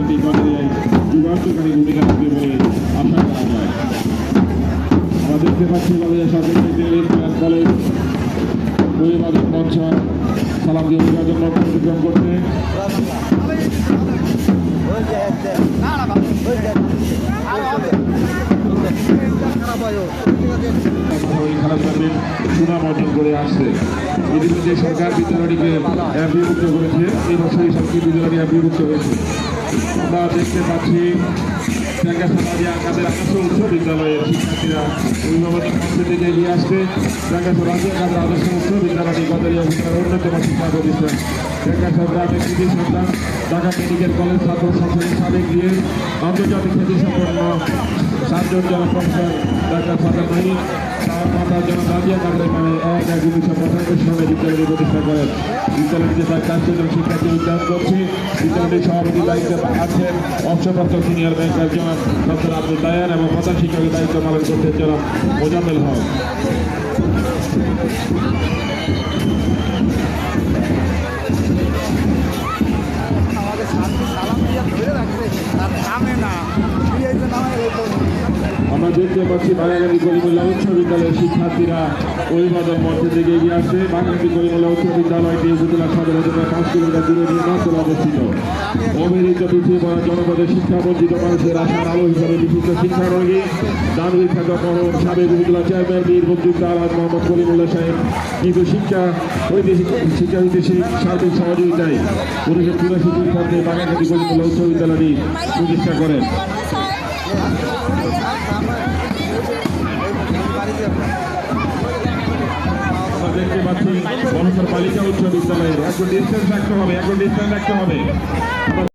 সেটি গণেরিয়ায় যুগান্তকারী ভূমিকা রাখবে বলে আশা করা যায়। আমরা দেখতে পাচ্ছি বাংলাদেশ সরকারি কলেজ অভিবাদন মঞ্চ সালাম দিয়ে অভিবাদন অতিক্রম করতে সুনাম অর্জন করে আসছে ইতিমধ্যে সরকার বিদ্যালয়টিকে বিভক্ত করেছে এই বছরই সরকারি বিদ্যালয়টি বিভক্ত হয়েছে। আমরা দেখতে পাচ্ছি ঢাকাসাবাদী আকাদের আকাশ উচ্চ বিদ্যালয়ের থেকে এগিয়ে আসছে। আকাদের আদর্শ উচ্চ বিদ্যালয়টি অন্যতম শিক্ষা প্রতিষ্ঠান। ঢাকা গ্রামের কৃতি সন্তান ঢাকা কলেজ ছাত্র সংসদের গিয়ে আন্তর্জাতিক খ্যাতি সম্পন্ন সাতজন জন প্রফেসর ডাক্তার ফাদার মাহিন তার উনিশশো পঁচানব্বই সালে বিদ্যালয়টি প্রতিষ্ঠা করেন বিদ্যালয়টিতে চারশো জন শিক্ষার্থী উদ্যান করছে বিদ্যালয়টির সভাপতির দায়িত্বে আছেন অবসরপ্রাপ্ত সিনিয়র ব্যাংকার জনাব ডক্টর আব্দুল দায়ান এবং প্রধান শিক্ষকের দায়িত্ব পালন করছেন জনাব মোজাম্মেল হক আমাদের সালাম দিয়ে ধরে রাখছে আর নামে না, এই যে নামে আমরা দেখতে পাচ্ছি বাগাগানি করিমুল্লাহ উচ্চ বিদ্যালয়ের শিক্ষার্থীরা অভিবাদন মঞ্চে থেকে এগিয়ে আসছে। বাগাগানি করিমুল্লাহ উচ্চ বিদ্যালয়টি উপজেলা সদর হতে পাঁচ কিলোমিটার দূরে নচলে অবস্থিত। অবিহিত পিছিয়ে পড়া জনপদের শিক্ষা বঞ্চিত মানুষের আশার আলো হিসাবে বিশিষ্ট শিক্ষারোগী দানবীর খ্যাত মহর সাবেক উপজেলা চেয়ারম্যান বীর মুক্তিযোদ্ধা আলহাজ মোহাম্মদ করিমুল্লাহ সাহেব কিন্তু শিক্ষা ঐতিহাসিক শিক্ষা ঐতিহাসিক সার্বিক সহযোগিতায় উনিশশো চুরাশি খ্রিস্টাব্দে বাগাগানি করিমুল্লাহ উচ্চ বিদ্যালয়টি প্রতিষ্ঠা করেন। দেখতে পাচ্ছি বনসর বালিকা উচ্চ বিদ্যালয়ের এখন ডিস্টেন্স রাখতে হবে এখন ডিস্টেন্স রাখতে হবে।